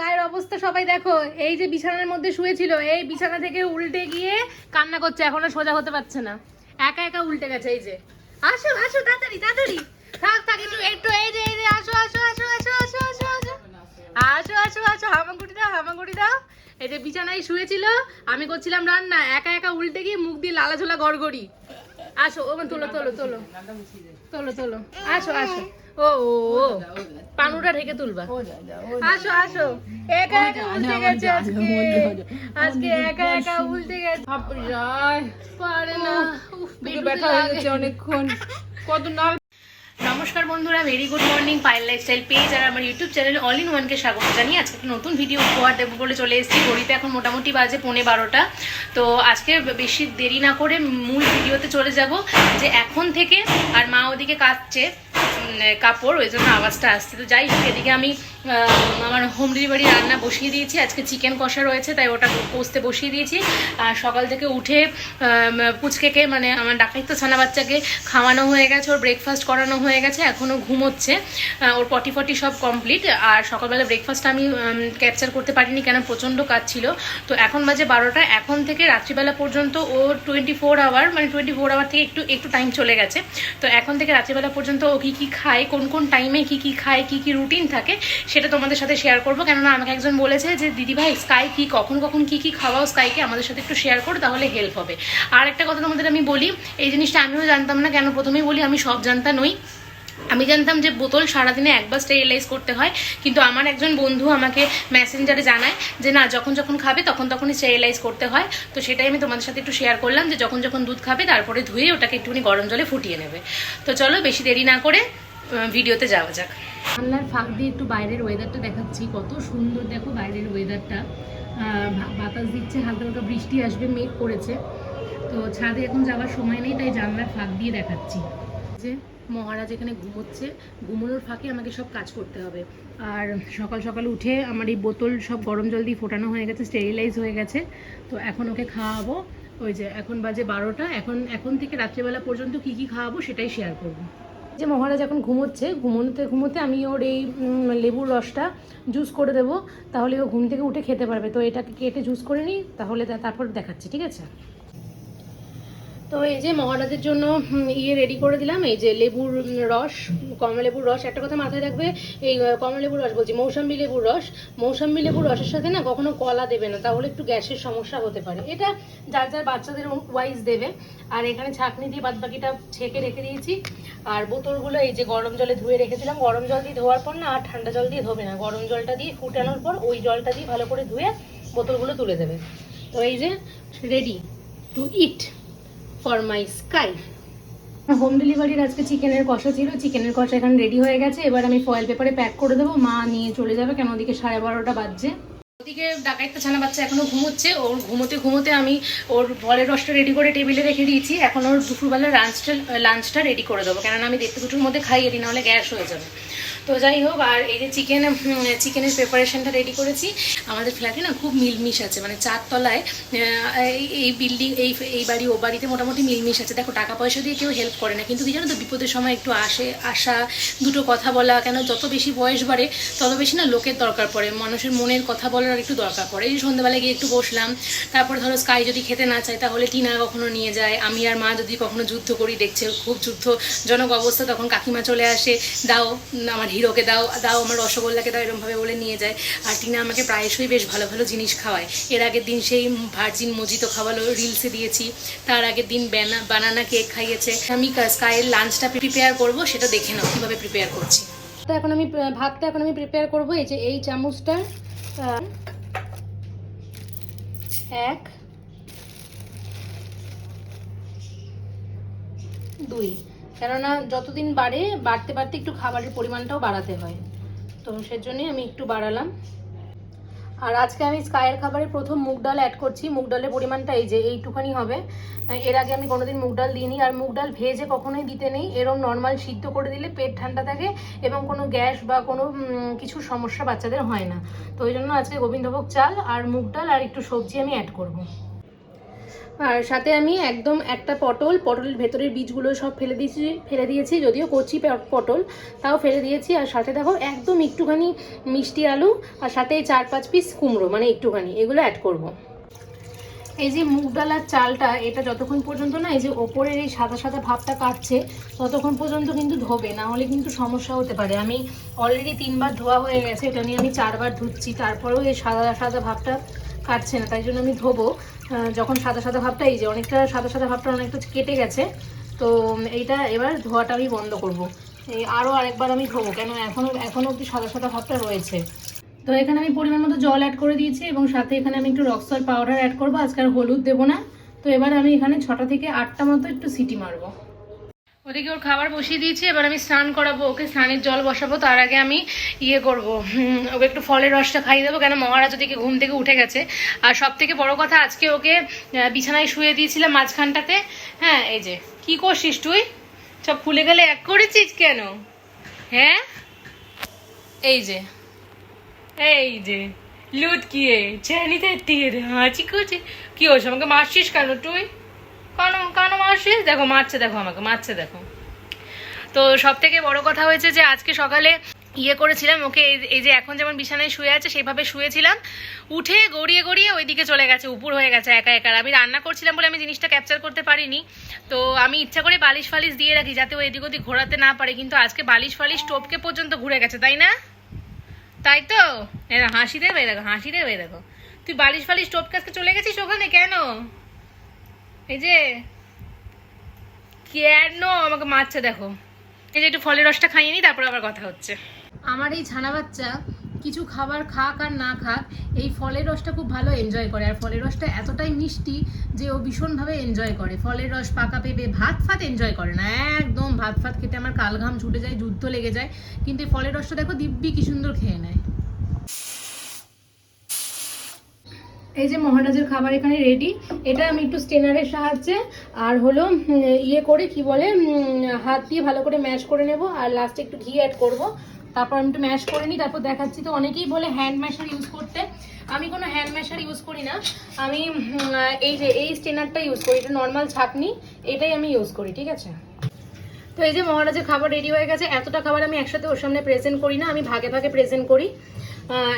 স্কাইয়ের অবস্থা সবাই দেখো? এই যে বিছানার মধ্যে শুয়েছিল এই বিছানা থেকে উল্টে গিয়ে কান্না করছে, এখনও সোজা হতে পারছে না। একা একা উল্টে গেছে, এই যে। আসো আসো, তাড়াতাড়ি তাড়াতাড়ি। থাক থাক, একটু একটু, এই যে এই যে, আসো আসো আসো আসো আসো আসো আসো। আসো আসো আসো হামাগুড়ি দাও হামাগুড়ি দাও। এই যে বিছানায় শুয়েছিল আমি করছিলাম রান্না, একা একা উল্টে গিয়ে মুখ দিয়ে লালা ঝোলা গড়গড়ি। আসো ও তোলো তোলো তোলো। তোলো তোলো। আসো আসো। ও ও পানুটা ঢেকে তুলবা। আসো আসো। একা একা উল্টে গেছে আজকে। আজকে একা একা উল্টে গেছে। পারে না। পেটে ব্যথা হয়ে গেছে অনেকক্ষণ। কত নাল নমস্কার বন্ধুরা ভেরি গুড মর্নিং পাইল লাইফস্টাইল পেজ আর আমার ইউটিউব চ্যানেল অল ইন ওয়ানকে স্বাগত জানিয়ে আজকে একটা নতুন ভিডিও উপহার দেবো বলে চলে এসেছি। ঘড়িতে এখন মোটামুটি বাজে পৌনে বারোটা। তো আজকে বেশি দেরি না করে মূল ভিডিওতে চলে যাব যে এখন থেকে আর মা ওদিকে উম, কাপড়, ওই জন্য আওয়াজটা আসছে। তো যাই হোক, এদিকে আমি আমার হোম ডেলিভারি রান্না বসিয়ে দিয়েছি। আজকে চিকেন কষা রয়েছে, তাই ওটা পোস্তে বসিয়ে দিয়েছি। আর সকাল থেকে উঠে পুচকেকে মানে আমার ডাকাইতো ছানা বাচ্চাকে খাওয়ানো হয়ে গেছে, ওর ব্রেকফাস্ট করানো হয়ে গেছে এখনও ঘুমোচ্ছে। ওর পটি ফটি সব কমপ্লিট আর সকালবেলা ব্রেকফাস্ট আমি ক্যাপচার করতে পারিনি কেন, প্রচণ্ড কাজ ছিল। তো এখন বাজে বারোটা, এখন থেকে রাত্রিবেলা পর্যন্ত ও টোয়েন্টি ফোর আওয়ার মানে টোয়েন্টি ফোর আওয়ার থেকে একটু একটু টাইম চলে গেছে। তো এখন থেকে রাত্রিবেলা পর্যন্ত ও কী কী খায়, কোন কোন টাইমে কি কি খায়, কি কি রুটিন থাকে, সেটা তোমাদের সাথে শেয়ার করব। কেননা আমাকে একজন বলেছে যে দিদি ভাই স্কাই কি, কখন কখন কি কী খাওয়াও স্কাইকে আমাদের সাথে একটু শেয়ার করো, তাহলে হেল্প হবে। আর একটা কথা তোমাদের আমি বলি, এই জিনিসটা আমিও জানতাম না, কেন প্রথমেই বলি, আমি সব জানতা নই। আমি জানতাম যে বোতল সারাদিনে একবার স্টেরিলাইজ করতে হয়, কিন্তু আমার একজন বন্ধু আমাকে মেসেঞ্জারে জানায় যে না, যখন যখন খাবে তখন তখনই স্টেরিলাইজ করতে হয়। তো সেটাই আমি তোমাদের সাথে একটু শেয়ার করলাম যে যখন যখন দুধ খাবে তারপরে ধুয়ে ওটাকে একটুখানি গরম জলে ফুটিয়ে নেবে। তো চলো বেশি দেরি না করে ভিডিওতে যাওয়া যাক। জানলার ফাঁক দিয়ে একটু বাইরের ওয়েদারটা দেখাচ্ছি। কত সুন্দর দেখো বাইরের ওয়েদারটা বাতাস দিচ্ছে, হালকা হালকা বৃষ্টি আসবে, মেঘ করেছে। তো ছাদে এখন যাওয়ার সময় নেই, তাই জানলার ফাঁক দিয়ে দেখাচ্ছি। যে মহারাজ এখানে ঘুমোচ্ছে। ঘুমোনোর ফাঁকে আমাকে সব কাজ করতে হবে। আর সকাল সকাল উঠে আমার এই বোতল সব গরম জল দিয়ে ফোটানো হয়ে গেছে স্টেরিলাইজ হয়ে গেছে। তো এখন ওকে খাওয়াবো। ওই যে এখন বাজে বারোটা। এখন এখন থেকে রাত্রেবেলা পর্যন্ত কি কি খাওয়াবো সেটাই শেয়ার করব। যে মহারাজ এখন ঘুমোচ্ছে, ঘুমোতে ঘুমোতে আমি ওর এই লেবুর রসটা জুস করে দেবো। তাহলে ও ঘুম থেকে উঠে খেতে পারবে। তো এটাকে কেটে জুস করে নিই, তাহলে তারপর দেখাচ্ছি, ঠিক আছে? তো এই যে মহারাজের জন্য ইয়ে রেডি করে দিলাম। এই যে লেবুর রস কমলা লেবুর রস একটা কথা মাথায় রাখবে এই আহ, কমলা লেবুর রস বলছি মৌসাম্বি লেবুর রস। মৌসাম্বি লেবুর রসের সাথে না কখনো কলা দেবে না তাহলে একটু গ্যাসের সমস্যা হতে পারে। এটা যার যার বাচ্চাদের ওয়াইজ দেবে। আর এখানে ছাঁকনি দিয়ে বাদ বাকিটা ছেঁকে রেখে দিয়েছি। আর বোতলগুলো এই যে গরম জলে ধুয়ে রেখেছিলাম। গরম জল দিয়ে ধোয়ার পর না আর ঠান্ডা জল দিয়ে ধোবে না। গরম জলটা দিয়ে ফুটানোর পর ওই জলটা দিয়ে ভালো করে ধুয়ে বোতলগুলো তুলে দেবে। তো এই যে ready to eat for my sky home ডেলিভারির আজকে চিকেনের কষা ছিল, চিকেনের কষা এখন রেডি হয়ে গেছে। এবার আমি ফয়েল পেপারে প্যাক করে দেবো। মা নিয়ে চলে যাবে, কেন ওদিকে সাড়ে বারোটা বাজছে। ওদিকে ডাকাইতে ছানা বাচ্চা এখনও ঘুমোচ্ছে। ওর ঘুমোতে ঘুমোতে আমি ওর ফলের রসটা রেডি করে টেবিলে রেখে দিয়েছি। এখন ওর দুপুরবেলা লাঞ্চটা লাঞ্চটা রেডি করে দেবো। কেননা আমি দেখতে দুটোর মধ্যে খাইয়ে দিই, নাহলে গ্যাস হয়ে যাবে। তো যাই হোক, আর এই যে চিকেন চিকেনের প্রিপারেশনটা রেডি করেছি। আমাদের ফ্ল্যাটে না খুব মিলমিশ আছে মানে চারতলায় এই- বিল্ডিং এই এই বাড়ি, ও বাড়িতে মোটামুটি মিলমিশ আছে। দেখো টাকা পয়সা দিয়ে কেউ হেল্প করে না। কিন্তু কি জানো তো, বিপদের সময় একটু আসে, আসা, দুটো কথা বলা, কেন যত বেশি বয়স বাড়ে, তত বেশি না লোকের দরকার পড়ে। মানুষের মনের কথা বলার একটু দরকার পড়ে। এই সন্ধ্যাবেলায় গিয়ে একটু বসলাম, তারপর ধরো স্কাই যদি খেতে না চায়, তাহলে টিনা কখনো নিয়ে যায়, আমি আর মা যদি কখনো যুদ্ধ করি, দেখছে খুব যুদ্ধজনক অবস্থা, তখন কাকিমা চলে আসে, দাও আমার হিরোকে দাও দাও আমার রসগোল্লাকে দাও এরকমভাবে বলে নিয়ে যায়। আর টিনা আমাকে প্রায়শই বেশ ভালো ভালো জিনিস খাওয়ায়। এর আগের দিন সেই ভার্জিন মজিতো খাওয়ালো রিলসে দিয়েছি। তার আগের দিন ব্যানা বানানা কেক খাইয়েছে। আমি স্কাইয়ের লাঞ্চটা প্রিপেয়ার করব, সেটা দেখে নাও, কীভাবে প্রিপেয়ার করছি। তো এখন আমি ভাতটা এখন আমি প্রিপেয়ার করব। এই যে এই চামচটা এক, দুই। কেননা যতদিন বাড়ে, বাড়তে বাড়তে একটু খাবারের পরিমাণটাও বাড়াতে হয়। তো সেজন্যই আমি একটু বাড়ালাম। আর আজকে আমি স্কায়ের খাবারে প্রথম মুগ ডাল অ্যাড করছি। মুগ ডালের পরিমাণটা এই যে এইটুখানি হবে। এর আগে আমি কোনোদিন মুগ ডাল দিইনি। আর মুগ ডাল ভেজে কখনোই দিতে নেই। এরম নর্মাল সিদ্ধ করে দিলে পেট ঠান্ডা থাকে এবং কোনো গ্যাস বা কোনো কিছু সমস্যা বাচ্চাদের হয় না। তো ওই জন্য আজকে গোবিন্দভোগ চাল আর মুগ ডাল আর একটু সবজি আমি অ্যাড করব। আর সাথে আমি একদম একটা পটল, পটলের ভেতরের বীজগুলো সব ফেলে দিয়েছি ফেলে দিয়েছি, যদিও কচি পটল, তাও ফেলে দিয়েছি আর সাথে দেখো একদম একটুখানি মিষ্টি আলু আর সাথে চার পাঁচ পিস কুমড়ো মানে একটুখানি, এগুলো অ্যাড করব। এই যে মুগ ডালার চালটা, এটা যতক্ষণ পর্যন্ত না, এই যে ওপরের এই সাদা সাদা ভাবটা কাটছে, ততক্ষণ পর্যন্ত কিন্তু ধোবে, না হলে কিন্তু সমস্যা হতে পারে আমি অলরেডি তিনবার ধোয়া হয়ে গেছে, এটা নিয়ে আমি চারবার ধুচ্ছি, তারপরেও এই সাদা সাদা ভাবটা কাটছে না, তাই জন্য আমি ধোবো। যখন সাদা সাদা ভাবটা, এই যে অনেকটা সাদা সাদা ভাবটা অনেকটা কেটে গেছে, তো এইটা এবার ধোয়াটা আমি বন্ধ করব। এই আরও আরেকবার আমি ধোবো, কেন এখনও এখনও অবধি সাদা সাদা ভাবটা রয়েছে। তো এখানে আমি পরিমাণ মতো জল অ্যাড করে দিয়েছি এবং সাথে এখানে আমি একটু রক সল্ট পাউডার অ্যাড করব, আজকে আর হলুদ দেবো না। তো এবার আমি এখানে ছটা থেকে আটটা মতো একটু সিটি মারবো। ওদিকে ওর খাবার বসিয়ে দিয়েছি, এবার আমি স্নান করাবো, ওকে স্নানের জল বসাবো, তার আগে আমি ইয়ে করব। ওকে একটু ফলের রসটা খাইয়ে দেবো, কেন মহারাজ ওদিকে ঘুম থেকে উঠে গেছে। আর সব থেকে বড় কথা, আজকে ওকে বিছানায় শুয়ে দিয়েছিলাম মাঝখানটাতে। হ্যাঁ এই যে, কি করছিস তুই? সব ফুলে গেলে এক করেছিস কেন? হ্যাঁ? এই যে এই যে লুটকিয়ে ছেনিতে তীরে হাঁচি করছে কি হয়েছে, আমাকে মারছিস কেন তুই? কেন কেন মারছিস দেখো, মারছে দেখো আমাকে, মারছে দেখো। তো সব থেকে বড় কথা হয়েছে যে আজকে সকালে ইয়ে করেছিলাম, ওকে এই- যে এখন যেমন বিছানায় শুয়ে আছে, সেইভাবে শুয়েছিলাম। উঠে গড়িয়ে গড়িয়ে ওইদিকে চলে গেছে, উপর হয়ে গেছে, একা একা। আমি রান্না করছিলাম বলে আমি জিনিসটা ক্যাপচার করতে পারিনি। তো আমি ইচ্ছা করে বালিশ ফালিশ দিয়ে রাখি যাতে ও এদিক ওদিক ঘোরাতে না পারে, কিন্তু আজকে বালিশ ফালিশ টোপকে পর্যন্ত ঘুরে গেছে, তাই না? তাই তো? হাসি দেবে দেখো, হাসি দেবে দেখো। তুই বালিশ ফালিশ টোপকে আজকে চলে গেছিস ওখানে কেন? এই যে, কেন আমাকে মারছে দেখো। এই যে একটু ফলের রসটা খাইয়ে নি তারপর আবার কথা হচ্ছে। আমার এই ছানা বাচ্চা কিছু খাবার খাক আর না খাক, এই ফলের রসটা খুব ভালো এনজয় করে। আর ফলের রসটা এতটাই মিষ্টি যে ও ভীষণভাবে এনজয় করে। ফলের রস পাকা পেঁপে ভাত ফাত এনজয় করে না, একদম ভাত ফাত খেতে আমার কালঘাম ছুটে যায়, যুদ্ধ লেগে যায়। কিন্তু এই ফলের রসটা দেখো দিব্যি কি সুন্দর খেয়ে নেয়। এই যে মহারাজের খাবার এখানে রেডি এটা আমি একটু স্টেনারের সাহায্যে আর হলো ইয়ে করে, কি বলে হাত দিয়ে ভালো করে ম্যাশ করে নেব আর লাস্টে একটু ঘি অ্যাড করব। তারপর আমি একটু ম্যাশ করে নিই, তারপর দেখাচ্ছি তো অনেকেই বলে হ্যান্ড ম্যাশার ইউজ করতে। আমি কোনো হ্যান্ড ম্যাশার ইউজ করি না। আমি এই যে, এই স্টেনারটা ইউজ করি, এটা নর্মাল ছাকনি, এটাই আমি ইউজ করি, ঠিক আছে? তো এই যে মহারাজের খাবার রেডি হয়ে গেছে, এতটা খাবার আমি একসাথে ওর সামনে প্রেজেন্ট করি না, আমি ভাগে ভাগে প্রেজেন্ট করি।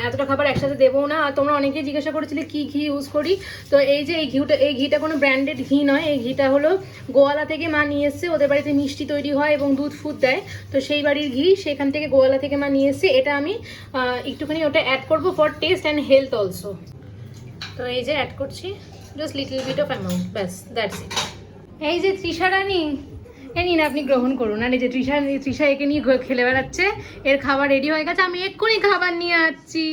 এতটা খাবার একসাথে দেবো না। আর তোমরা অনেকেই জিজ্ঞাসা করেছিলে, কি ঘি ইউজ করি? তো এই যে এই ঘিটা এই ঘিটা কোনো ব্র্যান্ডেড ঘি নয়। এই ঘিটা হলো গোয়ালা থেকে মা নিয়ে এসছে। ওদের বাড়িতে মিষ্টি তৈরি হয় এবং দুধ ফুদ দেয়। তো সেই বাড়ির ঘি সেখান থেকে গোয়ালা থেকে মা নিয়ে এসছে। এটা আমি একটুখানি ওটা অ্যাড করব for taste and health also তো এই যে অ্যাড করছি just little bit of amount ব্যাস দ্যাটস ইট এই যে তৃষা রানী এ নিন আপনি গ্রহণ করুন। আর এই যে তৃষা তৃষা একে নিয়ে খেলে বেড়াচ্ছে, এর খাবার রেডি হয়ে গেছে, আমি এক্ষুনি খাবার নিয়ে আসছি।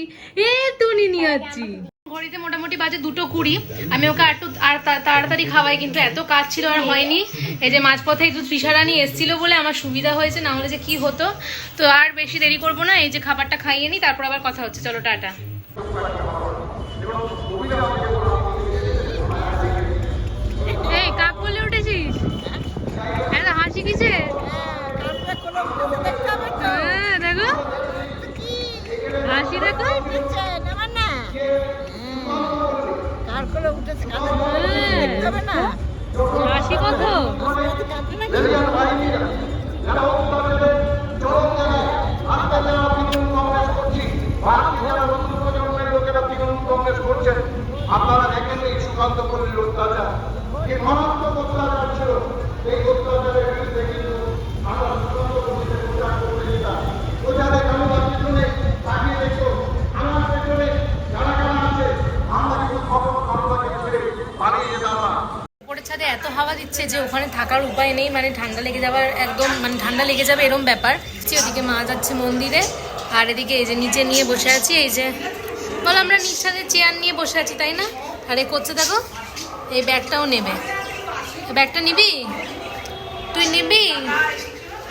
এ তুনি নিয়ে আসছি। ঘড়িতে মোটামুটি বাজে দুটো কুড়ি। আমি ওকে আর একটু আর তাড়াতাড়ি খাওয়াই, কিন্তু এত কাজ ছিল আর হয়নি। এই যে মাঝপথে একটু তৃষা রানী এসছিল বলে আমার সুবিধা হয়েছে, না হলে যে কি হতো। তো আর বেশি দেরি করব না, এই যে খাবারটা খাইয়ে নিই, তারপর আবার কথা হচ্ছে। চলো, টাটা এই কাক বলে উঠেছিস কিসে হ্যাঁ, দেখো। হাসি দেখো। হ্যাঁ। হাসি কত? আপনারা দেখেন এই সুকান্ত পল্লীর অত্যাচার ছিল এই অত্যাচারের বিরুদ্ধে কিন্তু আমরা সুকান্ত পল্লীতে প্রচার করতে যেতাম প্রচারে কারোবার পিছনে তাকিয়ে দেখো আমার পেছনে যারা যারা আছে আমরা কিন্তু কখনো কারোবাকে ছেড়ে পালিয়ে যেতাম না উপরের ছাদে এত হাওয়া দিচ্ছে যে ওখানে থাকার উপায় নেই মানে ঠান্ডা লেগে যাওয়ার একদম মানে ঠান্ডা লেগে যাবে এরম ব্যাপার। ওদিকে মা যাচ্ছে মন্দিরে, আর এদিকে এই যে নিচে নিয়ে বসে আছি, এই যে, বলো আমরা নিচ ছাদে চেয়ার নিয়ে বসে আছি, তাই না? আর করছে দেখো, এই ব্যাগটাও নেবে। ব্যাগটা নিবি? তুই নিবি?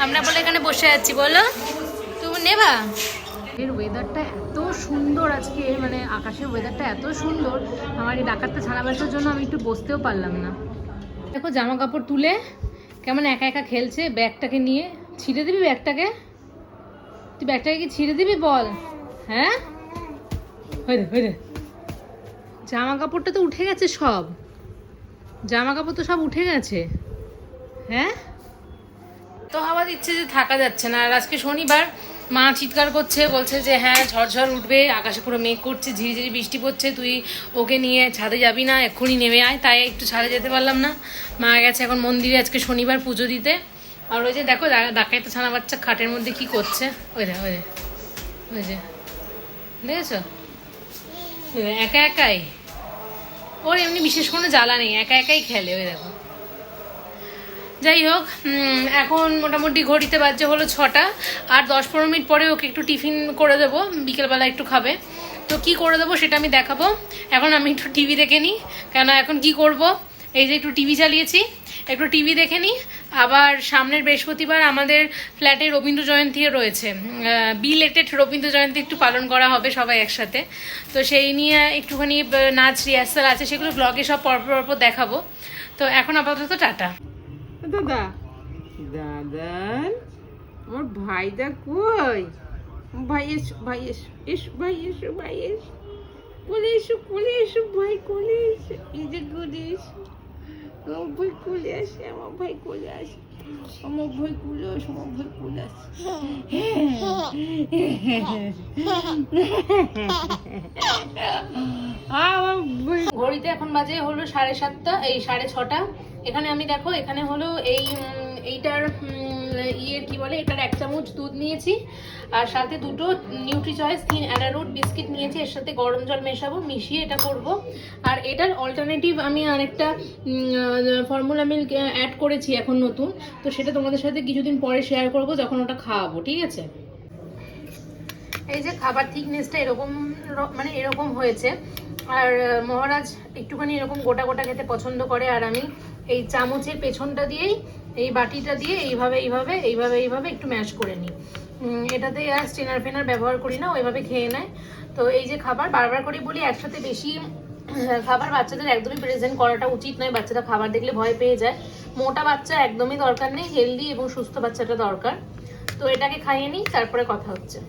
আমরা বলে এখানে বসে আছি, বলো। তুমি নেবা? এর ওয়েদারটা এত সুন্দর আজকে মানে আকাশের ওয়েদারটা এত সুন্দর, আমার এই ডাকাতটা ছাড়া জন্য আমি একটু বসতেও পারলাম না। দেখো জামা কাপড় তুলে কেমন একা একা খেলছে ব্যাগটাকে নিয়ে। ছিঁড়ে দিবি ব্যাগটাকে? তুই ব্যাগটাকে কি ছিঁড়ে দিবি বল? হ্যাঁ? জামা কাপড়টা তো উঠে গেছে সব। জামা কাপড় তো সব উঠে গেছে। হ্যাঁ? তো হাওয়া দিচ্ছে যে থাকা যাচ্ছে না। আর আজকে শনিবার মা চিৎকার করছে, বলছে যে হ্যাঁ ঝড়ঝড় উঠবে, আকাশে পুরো মেঘ করছে, ঝিরিঝিরি বৃষ্টি পড়ছে, তুই ওকে নিয়ে ছাদে যাবি না, এক্ষুনি নেমে আয়। তাই একটু ছাদে যেতে পারলাম না। মা গেছে এখন মন্দিরে আজকে শনিবার পুজো দিতে। আর ওই যে দেখো ডাকাই তো ছানা বাচ্চা খাটের মধ্যে কি করছে। ওই রে ওই রে ওই যে, দেখেছ? একা একাই। ওর এমনি বিশেষ কোনো জ্বালা নেই, একা একাই খেলে, ওই দেখো। যাই হোক এখন মোটামুটি ঘড়িতে বাজছে হলো ছটা, আর দশ পনেরো মিনিট পরে ওকে একটু টিফিন করে দেবো, বিকেলবেলা একটু খাবে। তো কি করে দেবো সেটা আমি দেখাবো। এখন আমি একটু টিভি দেখে নিই কেন এখন কি করব? এই যে একটু টিভি চালিয়েছি, একটু টিভি দেখে নিই। আবার সামনের বৃহস্পতিবার আমাদের ফ্ল্যাটে রবীন্দ্র জয়ন্তী রয়েছে। বিলেটেড রবীন্দ্র জয়ন্তী একটু পালন করা হবে সবাই একসাথে। তো সেই নিয়ে একটুখানি নাচ রিহার্সাল আছে, সেগুলো ব্লগে সব পরপর পরপর দেখাবো। তো এখন আপাতত টাটা। দাদা। দাদান আমার ভাইদা কই? ভাই এসো ভাই এসো এসো, ভাই এসো ভাই এসো। কোলে এসো কোলে এসো, ভাই কোলে এসো। এই যে কোলে এসো ভাই কোলে আসে, আমার ভাই কোলে আসে। ভাই কোলে আসে আমার ভাই কোলে আসে আমার ভাই ঘড়িতে এখন বাজে হলো সাড়ে সাতটা, এই সাড়ে ছটা। এখানে আমি দেখো, এখানে হলো এই এইটার ইয়ের কি বলে, এটার এক চামচ দুধ নিয়েছি, আর সাথে দুটো নিউট্রি চয়েস তিন অ্যারারুট বিস্কিট নিয়েছি, এর সাথে গরম জল মেশাবো, মিশিয়ে এটা করব। আর এটার অল্টারনেটিভ আমি আরেকটা ফর্মুলা মিল্ক অ্যাড করেছি এখন নতুন, তো সেটা তোমাদের সাথে কিছুদিন পরে শেয়ার করব, যখন ওটা খাওয়াবো, ঠিক আছে? এই যে খাবার থিকনেসটা এরকম মানে এরকম হয়েছে। আর মহারাজ একটুখানি এরকম গোটা গোটা খেতে পছন্দ করে আর আমি এই চামচের পেছনটা দিয়েই, এই বাটিটা দিয়ে এইভাবে এইভাবে এইভাবে এইভাবে একটু ম্যাশ করে নিই। এটাতে আর স্টেনার ফেনার ব্যবহার করি না ওইভাবে খেয়ে নেয়। তো এই যে খাবার, বারবার করে বলি একসাথে বেশি খাবার বাচ্চাদের একদমই প্রেজেন্ট করাটা উচিত নয়। বাচ্চারা খাবার দেখলে ভয় পেয়ে যায়। মোটা বাচ্চা একদমই দরকার নেই হেলদি এবং সুস্থ বাচ্চাটা দরকার। তো এটাকে খাইয়ে নিই, তারপরে কথা হচ্ছে।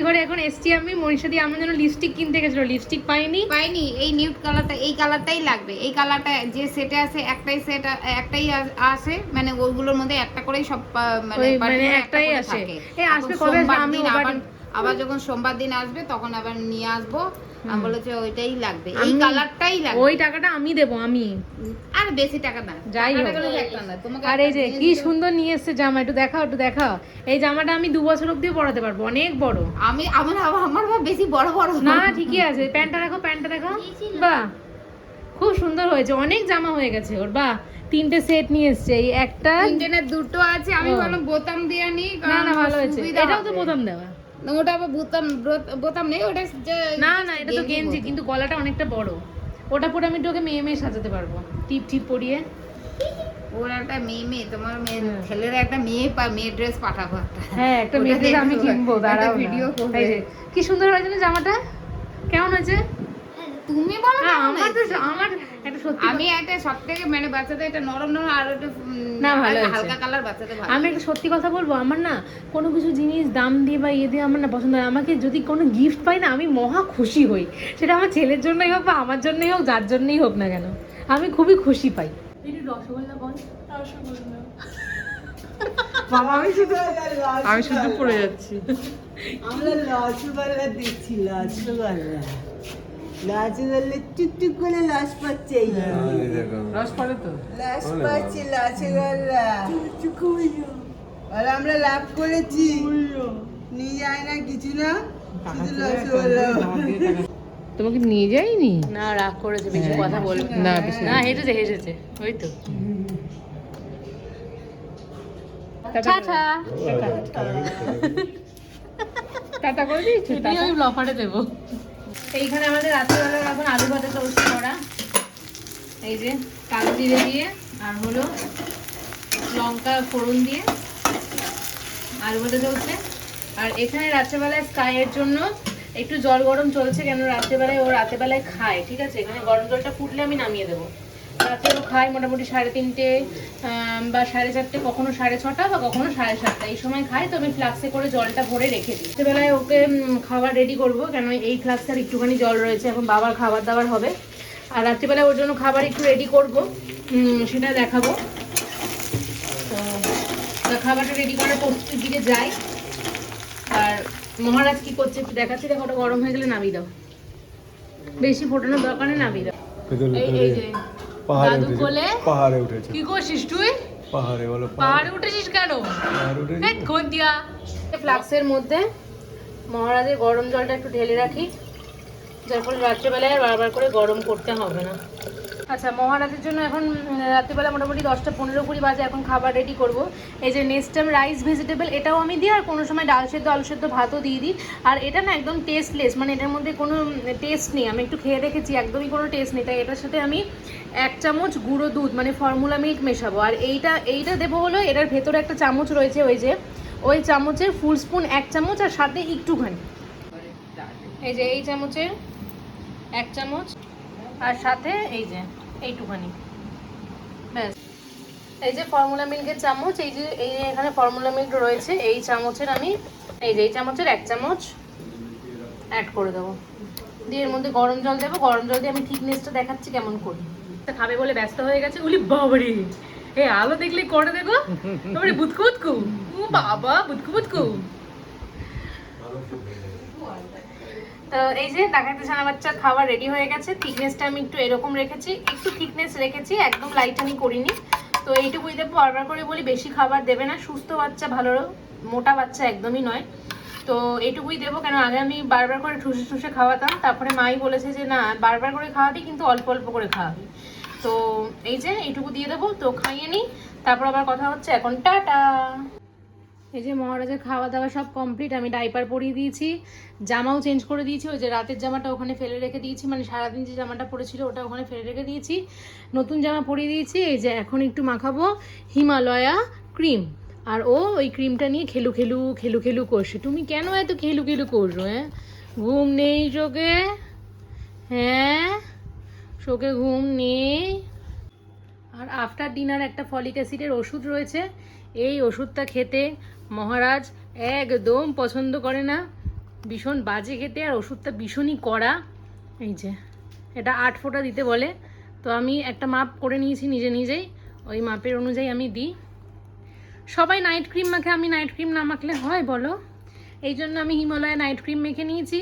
এবারে এখন এসছি আমি মনীষা দিয়ে আমার জন্য লিপস্টিক কিনতে গেছিল লিপস্টিক পাইনি। পাইনি এই নিউড কালারটা এই কালারটাই লাগবে। এই কালারটা যে সেটে আছে একটাই সেট একটাই আসে মানে ওইগুলোর মধ্যে একটা করেই সব মানে মানে একটাই আসে। এই আসবে কবে? আমি আবার আবার যখন সোমবার দিন আসবে তখন আবার নিয়ে আসব। আমি বলেছে ওইটাই লাগবে। এই কালারটাই লাগবে। ওই টাকাটা আমি দেবো আমি। আর বেশি টাকা না। যাই হোক। আর এই যে কি সুন্দর নিয়ে এসছে জামা একটু দেখাও একটু দেখাও। এই জামাটা আমি দু বছর অব্দিও পরাতে পারব অনেক বড়। আমি আমার আমার ভাব বেশি বড় বড় না। ঠিকই আছে। প্যান্টটা দেখো প্যান্টটা দেখো। বাহ খুব সুন্দর হয়েছে। অনেক জামা হয়ে গেছে ওর বাহ। তিনটে সেট নিয়ে এসছে। এই একটা ইন্টারনেট দুটো আছে। আমি। ভাবলাম বোতাম দিয়ে নি না না ভালো হয়েছে। এটাও তো বোতাম দেওয়া। ওটা আবার বোতাম বোতাম নেই ওটা না না এটা তো গেঞ্জি কিন্তু গলাটা অনেকটা বড়। ওটা পরে আমি তোকে মেয়ে মেয়ে সাজাতে পারব। টিপ টিপ পরিয়ে। ওর একটা মেয়ে মেয়ে তোমার মেয়ে হুম। ছেলের একটা মেয়ে পা মেয়ে ড্রেস পাঠাবো। হ্যাঁ একটা মেয়ে আমি কিনবো দাঁড়াও ভিডিও করবে। কি সুন্দর হয়েছে জামাটা? কেমন হয়েছে? তুমি বলো হ্যাঁ, আমার তো আমার আমি একটা সব থেকে মানে বাচ্চাদের একটা নরম নরম আর একটা না, ভালো হালকা কালার বাচ্চাদের ভালো আমি একটা সত্যি কথা বলব আমার না কোনো কিছু জিনিস দাম দিয়ে বা ইয়ে দিয়ে আমার না পছন্দ হয়। আমাকে যদি কোনো গিফট পাই না আমি মহা খুশি হই। সেটা আমার ছেলের জন্যই হোক বা আমার জন্যই হোক যার জন্যই হোক না কেন। আমি খুবই খুশি পাই। রসগোল্লা বল। বাবা আমি শুধু আমি শুধু পড়ে যাচ্ছি। আমরা রসগোল্লা দিচ্ছি রসগোল্লা। টুকটুক করে লস পাচ্ছে তো? আর আমরা লাভ করেছি। নিয়ে যায় না কিছু না তোমাকে নিয়ে যাইনি? না রাগ করেছে বেশি কথা বলবে। না, না হেসেছে হেসেছে। ওই তো। টাটা টাটা করে দিয়েছ? আমি ব্লফারে দেবো। এইখানে আমাদের রাত্রিবেলা এখন আলু ভাতে চলছে করা। এই যে কালো জিরে দিয়ে আর হলো লঙ্কা ফোড়ন দিয়ে আলু ভাতে চলছে আর এখানে রাত্রেবেলায় স্কাইয়ের জন্য একটু জল গরম চলছে কেন? রাত্রেবেলায় ও রাতেবেলায় খায়, ঠিক আছে? এখানে গরম জলটা ফুটলে আমি নামিয়ে দেবো। রাতে ও খায় মোটামুটি সাড়ে তিনটে বা সাড়ে চারটে কখনো সাড়ে ছটা বা কখনো সাড়ে সাতটা। এই সময় খায় তো আমি ফ্লাক্সে করে জলটা ভরে রেখে দিই। রাত্রেবেলায় ওকে খাবার রেডি করব কেন এই ফ্লাক্সে আর একটুখানি জল রয়েছে এখন বাবার খাবার দাবার হবে। আর রাত্রিবেলায় ওর জন্য খাবার একটু রেডি করব সেটা দেখাবো। তো খাবারটা রেডি করার প্রস্তুতির দিকে যাই। আর মহারাজ কি করছে একটু দেখাচ্ছি দেখো ওটা গরম হয়ে গেলে নামিয়ে দাও। বেশি ফোটানোর দরকার নেই নামিয়ে দাও। এই এই যে পাহাড়ে দাদু কোলে? পাহাড়ে উঠেছে। কি করছিস তুই? পাহাড়ে বলো পাহাড়ে। উঠেছিস কেন? পাহাড়ে উঠেছিস হ্যাঁ কোন দিয়া। ফ্লাক্সের মধ্যে মহারাজের গরম জলটা একটু ঢেলে রাখি। যার ফলে রাত্রেবেলায় আর বারবার করে গরম করতে হবে না। আচ্ছা মহারাজের জন্য এখন রাত্রিবেলা মোটামুটি দশটা পনেরো কুড়ি বাজে এখন খাবার রেডি করব। এই যে নেক্সটাম রাইস ভেজিটেবল এটাও আমি দিই, আর কোনো সময় ডাল সেদ্ধ, আলু সেদ্ধ ভাতও দিয়ে দিই। আর এটা না একদম টেস্টলেস মানে এটার মধ্যে কোনো টেস্ট নেই। আমি একটু খেয়ে দেখেছি, একদমই কোনো টেস্ট নেই। তাই এটার সাথে আমি এক চামচ গুঁড়ো দুধ মানে ফর্মুলা মিল্ক মেশাবো। আর এইটা এইটা দেবো হলো, এটার ভেতরে একটা চামচ রয়েছে ওই যে, ওই চামচের ফুল স্পুন এক চামচ, আর সাথে একটুখানি। এই যে এই চামচের এক চামচ। আর সাথে এই যে এইটুখানি। ব্যাস। এই যে ফর্মুলা মিল্কের চামচ এই যে এই যে এখানে ফর্মুলা মিল্ক রয়েছে এই চামচের আমি এই যে এই চামচের এক চামচ অ্যাড করে দেবো। দিয়ে এর মধ্যে গরম জল দেবো। গরম জল দিয়ে আমি থিকনেসটা দেখাচ্ছি কেমন করি। খাবে বলে ব্যস্ত হয়ে গেছে। উলি বাবারে! এই আলো দেখলে করে দেখো তারপরে বুতকু বুতকু ও বাবা বুতকু বুতকু তো এই যে ডাকাতে ছানা বাচ্চার খাবার রেডি হয়ে গেছে। থিকনেসটা আমি একটু এরকম রেখেছি। একটু থিকনেস রেখেছি, একদম লাইট আমি করিনি। তো এইটুকুই দেবো। বারবার করে বলি, বেশি খাবার দেবে না। সুস্থ বাচ্চা, ভালো, মোটা বাচ্চা একদমই নয়। তো এইটুকুই দেবো কেন? আগে আমি বারবার করে ঠুসে ঠুসে খাওয়াতাম। তারপরে মাই বলেছে যে, না, বারবার করে খাওয়াবি, কিন্তু অল্প অল্প করে খাওয়াবি। তো এই যে এইটুকু দিয়ে দেবো। তো খাইয়ে নিই। তারপর আবার কথা হচ্ছে। এখন টাটা! এই যে মহারাজের খাওয়া দাওয়া সব কমপ্লিট আমি ডাইপার পরিয়ে দিয়েছি, জামাও চেঞ্জ করে দিয়েছি, ওই যে রাতের জামাটা ওখানে ফেলে রেখে দিয়েছি মানে সারাদিন যে জামাটা পরেছিল ওটা ওখানে ফেলে রেখে দিয়েছি। নতুন জামা পরিয়ে দিয়েছি, এই যে এখন একটু মাখাবো হিমালয়া ক্রিম আর ও ওই ক্রিমটা নিয়ে খেলু খেলু খেলু খেলু করছে। তুমি কেন এত খেলু খেলু করছ হ্যাঁ? ঘুম নেই চোখে হ্যাঁ? চোখে ঘুম নেই। আর আফটার ডিনার একটা ফলিক অ্যাসিডের ওষুধ রয়েছে এই ওষুধটা খেতে মহারাজ একদম পছন্দ করে না। ভীষণ বাজে খেতে, আর ওষুধটা ভীষণই কড়া। এই যে, এটা আট ফোঁটা দিতে বলে। তো আমি একটা মাপ করে নিয়েছি নিজে নিজেই। ওই মাপের অনুযায়ী আমি দিই। সবাই নাইট ক্রিম মাখে, আমি নাইট ক্রিম না মাখলে হয় বলো? এই জন্য আমি হিমালয় নাইট ক্রিম মেখে নিয়েছি।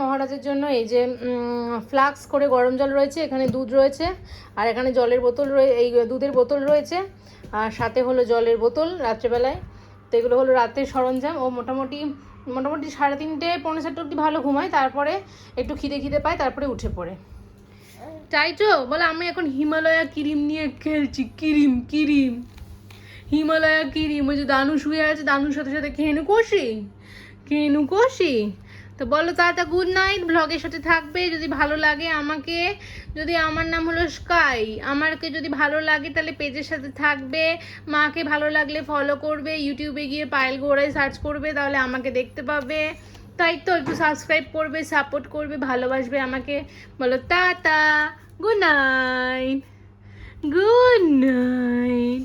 মহারাজের জন্য এই যে ফ্লাক্স করে গরম জল রয়েছে, এখানে দুধ রয়েছে, আর এখানে জলের বোতল রয়ে, এই দুধের বোতল রয়েছে। আর সাথে হলো জলের বোতল রাত্রেবেলায়। তো এগুলো হলো রাতের সরঞ্জাম। ও মোটামুটি মোটামুটি সাড়ে তিনটে, পৌনে চারটে অব্দি ভালো ঘুমায়। তারপরে একটু খিদে খিদে পায়, তারপরে উঠে পড়ে। তো বলে আমি এখন হিমালয়া ক্রিম নিয়ে খেলছি। Cream cream. হিমালয়া ক্রিম। ওই যে দানু শুয়ে আছে, দানুর সাথে সাথে খেনু কষি। খেনু কষি। তো বলো টাটা গুড নাইট ব্লগের সাথে থাকবে, যদি ভালো লাগে আমাকে, যদি আমার নাম হলো স্কাই আমাকে যদি ভালো লাগে তাহলে পেজের সাথে থাকবে, মাকে ভালো লাগলে ফলো করবে ইউটিউবে গিয়ে পায়েল গোড়ায় সার্চ করবে, তাহলে আমাকে দেখতে পাবে। তাই তো, একটু সাবস্ক্রাইব করবে সাপোর্ট করবে, ভালোবাসবে আমাকে। বলো tata good night good night